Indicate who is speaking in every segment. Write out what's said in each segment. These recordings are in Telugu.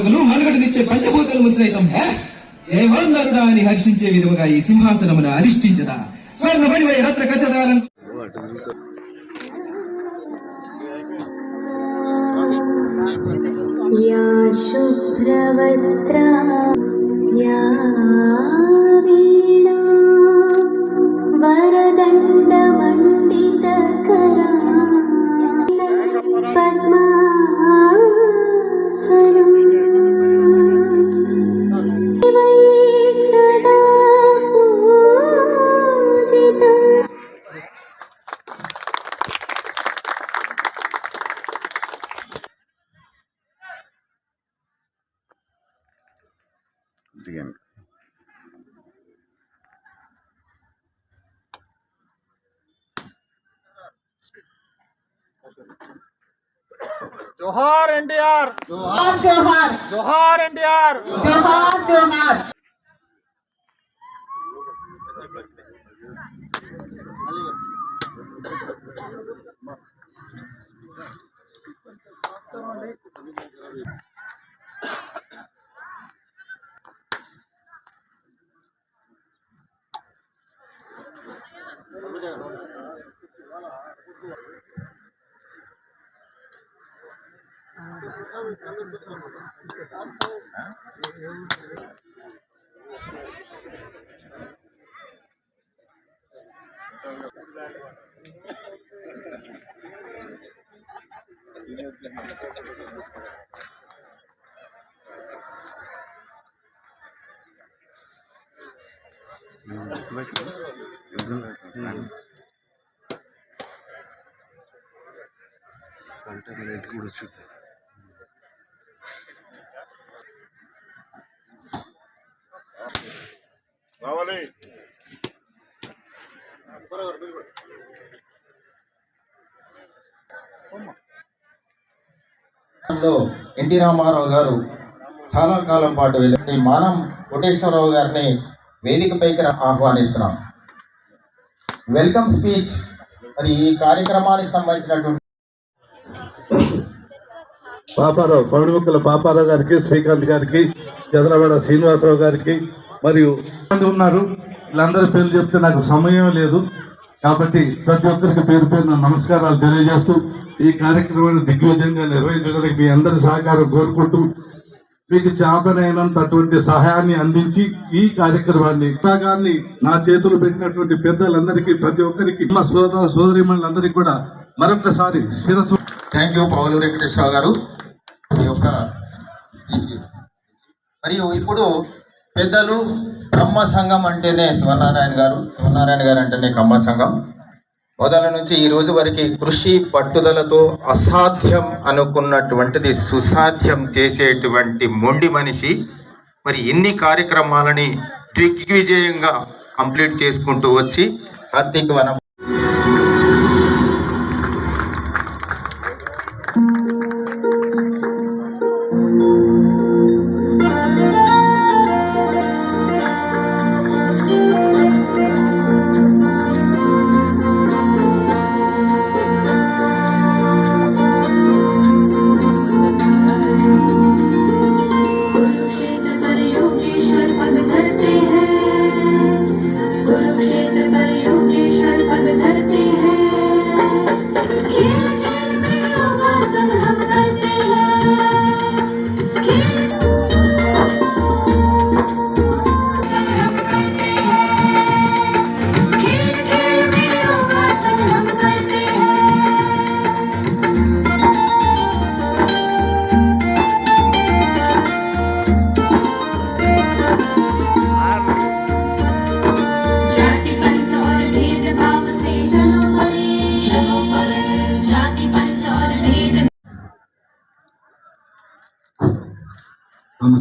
Speaker 1: మొదలగును మనుగడనిచ్చే పంచభూతలము సైతం హే జయవందరుడా అని హర్షించే విధముగా ఈ సింహాసనమును అధిష్ఠించదా స్వర్ణ బడివై రత్న కసదాలను
Speaker 2: या शुभ्रवस्त्रा या जोहार एनडीआर। जोहार जोहार।
Speaker 3: जोहार
Speaker 4: एनडीआर। जोहार
Speaker 5: जोहार। Thank
Speaker 4: you. কালটা
Speaker 5: মানে একটু
Speaker 4: ঘুরেছে
Speaker 6: లో ఎన్టీ రామారావు గారు చాలా కాలం పాటు వెళ్ళి మానం కోటేశ్వరరావు గారిని వేదికపైకి ఆహ్వానిస్తున్నాం. వెల్కమ్ స్పీచ్ మరి ఈ కార్యక్రమానికి సంబంధించినటువంటి
Speaker 7: పాపారావు పౌడిముక్కల పాపారావు గారికి శ్రీకాంత్ గారికి చంద్రవాడ శ్రీనివాసరావు గారికి మరియు మంది ఉన్నారు. వీళ్ళందరి పేర్లు చెప్తే నాకు సమయం లేదు. కాబట్టి ప్రతి ఒక్కరికి పేరు పేరున నమస్కారాలు తెలియజేస్తూ ఈ కార్యక్రమాన్ని దిగ్విజయంగా నిర్వహించడానికి మీ అందరి సహకారం కోరుకుంటూ మీకు చేతనైనంత అటువంటి సహాయాన్ని అందించి ఈ కార్యక్రమాన్ని విభాగాన్ని నా చేతులు పెట్టినటువంటి పెద్దలందరికీ ప్రతి ఒక్కరికి మా సోదర సోదరిమణులందరికీ కూడా మరొకసారి శిరస్సు.
Speaker 6: థ్యాంక్ యూ పౌలు వెంకటేశ్వర గారు. ఈ యొక్క మరియు ఇప్పుడు పెద్దలు కమ్మ సంఘం అంటేనే శివనారాయణ గారు. శివనారాయణ గారు అంటేనే కమ్మ సంఘం. మొదల నుంచి ఈ రోజు వరకు కృషి పట్టుదలతో అసాధ్యం అనుకున్నటువంటిది సుసాధ్యం చేసేటువంటి మొండి మనిషి మరి ఎన్ని కార్యక్రమాలని దిగ్విజయంగా కంప్లీట్ చేసుకుంటూ వచ్చి కార్తీక వనం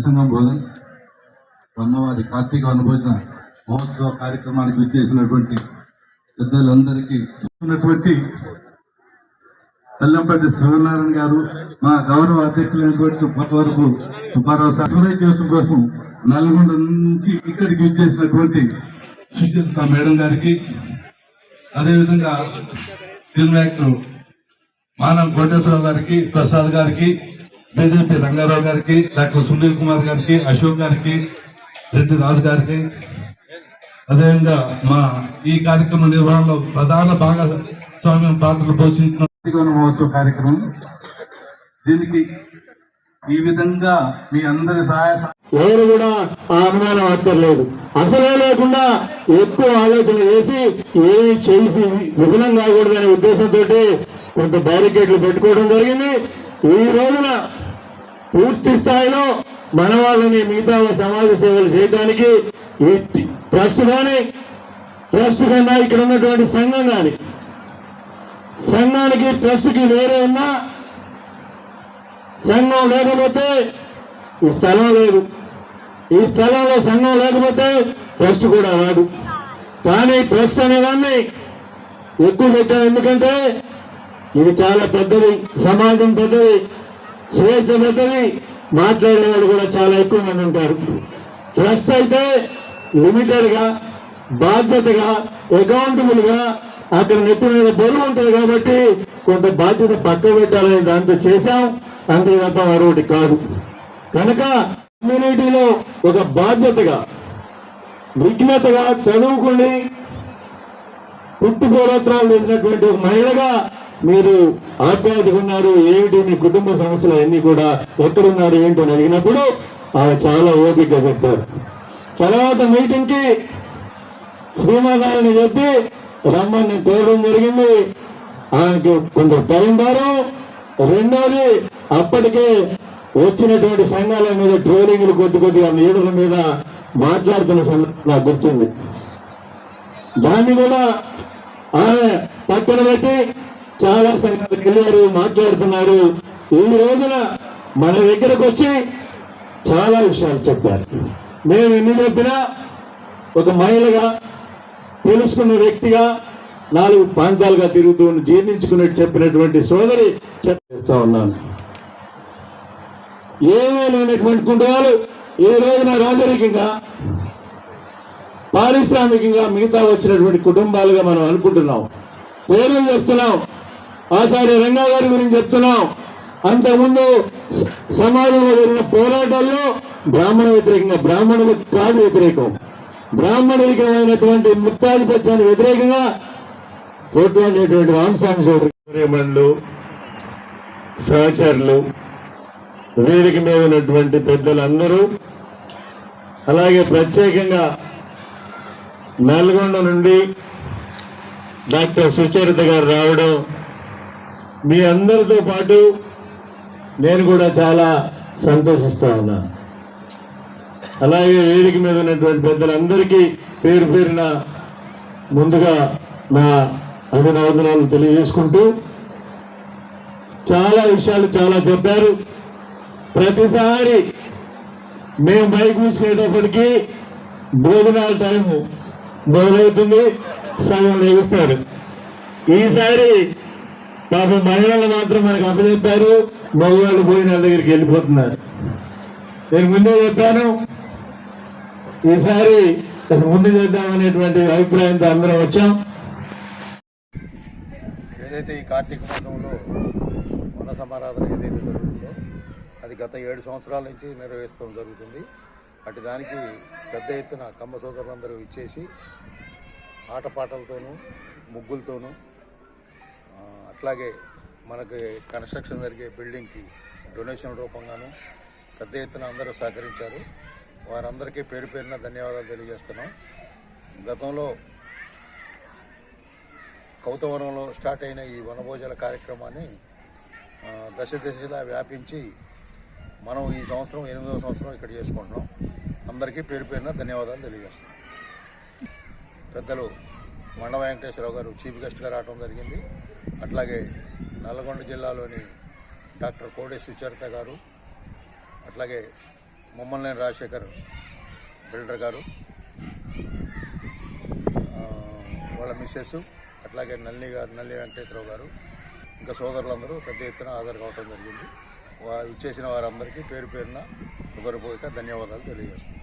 Speaker 7: తమ బోధన బ్రహ్మవారి అమ్మవారి కార్తీక అనుభోజన మహోత్సవ కార్యక్రమానికి విచ్చేసినటువంటి పెద్దలందరికీ ఉన్నటువంటి తెల్లంపల్లి శివనారాయణ గారు మా గౌరవ అధ్యక్షులైనటువంటి వరకు సుబ్బారావు సబ్స్క్రైబ్ చేయడం కోసం నల్గొండ నుంచి ఇక్కడికి విచ్చేసినటువంటి సుచిత మేడం గారికి అదేవిధంగా ఫిల్మ్ యాక్టర్ మానం కోటేశ్వరరావు గారికి ప్రసాద్ గారికి బీజేపీ రంగారావు గారికి డాక్టర్ సునీల్ కుమార్ గారికి అశోక్ గారికి రెడ్డి రాజు గారికి. అదేవిధంగా మా ఈ కార్యక్రమ నిర్వహణలో ప్రధాన భాగస్వామ్యం పాత్రలు పోషించిన మహోత్సవ కార్యక్రమం. దీనికి ఈ విధంగా మీ అందరి సహాయ
Speaker 3: ఎవరు కూడా ఆ అనుమానం అక్కర్లేదు అసలే లేకుండా ఎక్కువ ఆలోచన చేసి ఏమి చేసి విఫలం కాకూడదనే ఉద్దేశంతో కొంత బ్యారికేడ్లు పెట్టుకోవడం జరిగింది. ఈ రోజున పూర్తి స్థాయిలో మన వాళ్ళని మిగతా సమాజ సేవలు చేయడానికి ట్రస్ట్ కానీ ట్రస్ట్ కన్నా ఇక్కడ ఉన్నటువంటి సంఘం కానీ సంఘానికి ట్రస్ట్కి వేరే ఉన్నా సంఘం లేకపోతే ఈ స్థలం లేదు. ఈ స్థలంలో సంఘం లేకపోతే ట్రస్ట్ కూడా రాదు. కానీ ట్రస్ట్ అనేదాన్ని ఎక్కువ పెట్టాం ఎందుకంటే ఇది చాలా పెద్దది సమాజం పెద్దది. స్వేచ్ఛ పెద్దది మాట్లాడే వాళ్ళు కూడా చాలా ఎక్కువ మంది ఉంటారు. ట్రస్ట్ అయితే లిమిటెడ్గా బాధ్యతగా అకౌంటబుల్గా అక్కడ నెత్తి మీద బరువు ఉంటుంది కాబట్టి కొంత బాధ్యత పక్క పెట్టాలని దాంతో చేశాం. అంతే మరొకటి కాదు. కనుక కమ్యూనిటీలో ఒక బాధ్యతగా విఘ్నతగా చదువుకుని పుట్టుపోరాత్రాలు చేసినటువంటి ఒక మహిళగా మీరు ఆప్యాయతగా ఉన్నారు ఏమిటి మీ కుటుంబ సమస్యలు అవన్నీ కూడా ఎక్కడున్నారు ఏంటి అని అడిగినప్పుడు ఆమె చాలా ఓపికగా చెప్పారు. తర్వాత మీటింగ్కి శ్రీమానారాయణ చెప్పి రమ్మని కోరడం జరిగింది. ఆమెకు కొంత టైం దారు రెండోది అప్పటికే వచ్చినటువంటి సంఘాల మీద ట్రోలింగ్లు కొద్ది కొద్దిగా లీడర్ల మీద మాట్లాడుతున్న సంఘటన గుర్తుంది. దాన్ని కూడా ఆమె పక్కన పెట్టి చాలా సంఘాలకు వెళ్ళారు మాట్లాడుతున్నారు. ఈ రోజున మన దగ్గరకు వచ్చి చాలా విషయాలు చెప్పారు. మేము ఎన్ని చెప్పినా ఒక మహిళగా తెలుసుకున్న వ్యక్తిగా నాలుగు ప్రాంతాలుగా తిరుగుతూ జీర్ణించుకున్నట్టు చెప్పినటువంటి సోదరి చెప్పేస్తా ఉన్నాను. ఏమీ లేనటువంటి కుటుంబాలు ఈ రోజున రాజరికంగా పారిశ్రామికంగా మిగతా వచ్చినటువంటి కుటుంబాలుగా మనం అనుకుంటున్నాం. పేర్లు చెప్తున్నాం. ఆచార్య రంగా గారి గురించి చెప్తున్నాం. అంతకుముందు సమాజంలో జరిగిన పోరాటాల్లో బ్రాహ్మణ వ్యతిరేకంగా బ్రాహ్మణులకు కాదు వ్యతిరేకం. బ్రాహ్మణికమైనటువంటి ముక్తాధిపత్యానికి వ్యతిరేకంగా పోట్లాడేటువంటి రామస్వామి సోదరులు సహచరులు వేదిక మీద ఉన్నటువంటి పెద్దలందరూ అలాగే ప్రత్యేకంగా నల్గొండ నుండి డాక్టర్ సుచరిత గారు రావడం మీ అందరితో పాటు నేను కూడా చాలా సంతోషిస్తా ఉన్నాను అలాగే వేదిక మీద ఉన్నటువంటి పెద్దలందరికీ పేరు పేరున ముందుగా నా అభినందనాలు తెలియజేసుకుంటూ చాలా విషయాలు చాలా చెప్పారు. ప్రతిసారి మేము బైక్ తీసుకునేటప్పటికి భోజనాల టైం మొదలవుతుంది సగం లేస్తారు. ఈసారి పాపం మహిళలు మాత్రం మనకు అప్పచెప్పారు. మగవాళ్ళు పోయిన దగ్గరికి వెళ్ళిపోతున్నారు. నేను ముందే చెప్పాను ఈసారి ముందు చేద్దామనేటువంటి అభిప్రాయంతో అందరం వచ్చాం.
Speaker 4: ఏదైతే ఈ కార్తీక మాసంలో వన సమారాధన ఏదైతే జరుగుతుందో అది గత ఏడు సంవత్సరాల నుంచి నిర్వహిస్తడం జరుగుతుంది. అటు దానికి పెద్ద ఎత్తున కమ్మ సోదరులందరూ ఇచ్చేసి ఆటపాటలతోనూ ముగ్గులతోనూ అట్లాగే మనకి కన్స్ట్రక్షన్ జరిగే బిల్డింగ్కి డొనేషన్ రూపంగాను పెద్ద ఎత్తున అందరూ సహకరించారు. వారందరికీ పేరు పేరున ధన్యవాదాలు తెలియజేస్తున్నాం. గతంలో కౌతవనంలో స్టార్ట్ అయిన ఈ వనభోజన కార్యక్రమాన్ని దశ దశలా వ్యాపించి మనం ఈ సంవత్సరం ఎనిమిదవ సంవత్సరం ఇక్కడ చేసుకుంటున్నాం. అందరికీ పేరు పేరున ధన్యవాదాలు తెలియజేస్తున్నాం. పెద్దలు మండ వెంకటేశ్వరరావు గారు చీఫ్ గెస్ట్గా రావడం జరిగింది. అట్లాగే నల్లగొండ జిల్లాలోని డాక్టర్ కోడే సుచరిత గారు అట్లాగే ముమ్మల్నేని రాజశేఖర్ బిల్డర్ గారు వాళ్ళ మిస్సెస్ అట్లాగే నల్లి గారు నల్లి వెంకటేశ్వరరావు గారు ఇంకా సోదరులందరూ పెద్ద ఎత్తున హాజరు కావడం జరిగింది. వారు ఇచ్చేసిన వారందరికీ పేరు పేరున హృదయపూర్వక ధన్యవాదాలు తెలియజేస్తున్నాను